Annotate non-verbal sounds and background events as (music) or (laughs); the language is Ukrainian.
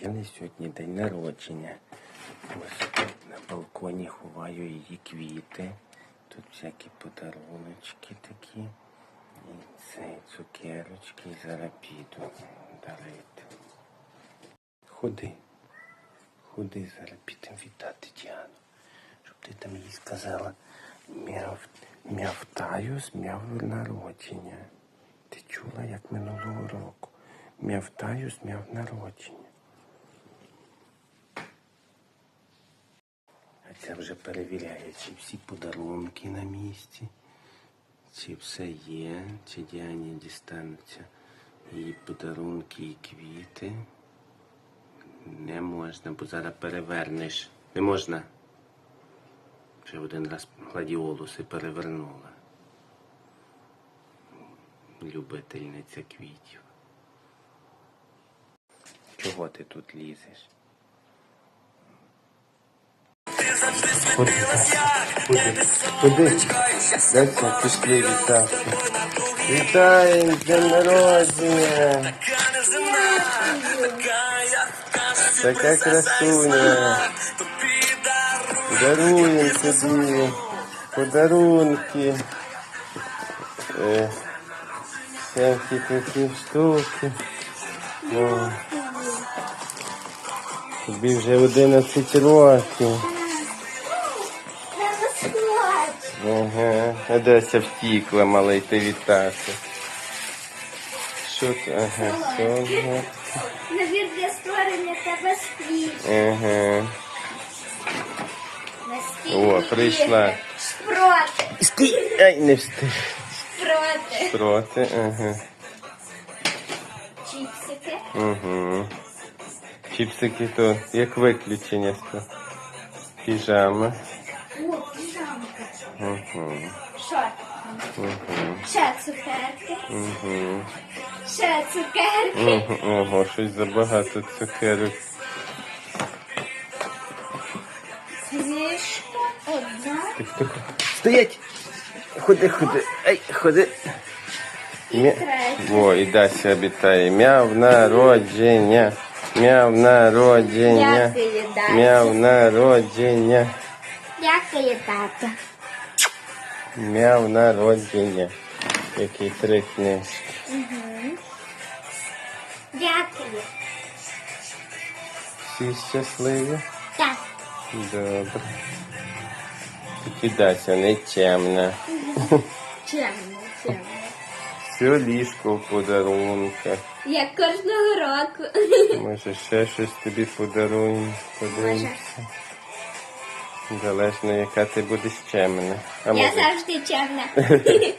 бачили, сьогодні день народження. Ось на балконі ховаю її квіти. Тут всякі подаруночки такі. І це цукерочки. І зараз піду дарити. Ходи. Ходи, зараз підемо вітати Діану. Щоб ти там їй сказала мяв, мявтаю з мяв народження. Ти чула, як минулого року? Мявтаю з мяв народження. А це вже перевіряє, чи всі подарунки на місці, чи все є, чи Діані дістануться її подарунки і квіти. Не можна, бо зараз перевернеш. Не можна. Вже один раз гладіолуси перевернула. Любительниця квітів. Чого ти тут лізеш? Куди? Куди? Куди? Дайте пішли вітати. Вітаємо з днем народження! Така красуня! Даруємо тобі подарунки. Е, всякі такі штуки. О. Тобі вже 11 років. Ага. А Деся втікла, малий, ти вітати. Що ти? Ага, що? Набір для створення тебе скрізь. Ага. О, прийшла. Шпроти. Стій! Ай, не встиг. Шпроти. Проти, ага. Чіпсики. Угу. Чіпсики то як виключення. Піжама. Угу. Ще цукерки. Ще цукерки. Ого, щось забагато цукерок. Книжка одна. Стоять! Ходи, ходи. Ай, ходи. Мя... третя. О, і Дася обітає. Мяв народження. Мяв народження. Мяв народження. Дякую, тато. Мяв народження. Які три книжки. Дякую. Всі щасливі? Так. Добре. Тільки Дася не темна. Чемно, чемно. Все ліжко в подарунках. Як кожного року. Може ще щось тобі подаруємо. Подивимося. Залежно, яка ти будеш чемна. А Я може, завжди чемна. (laughs)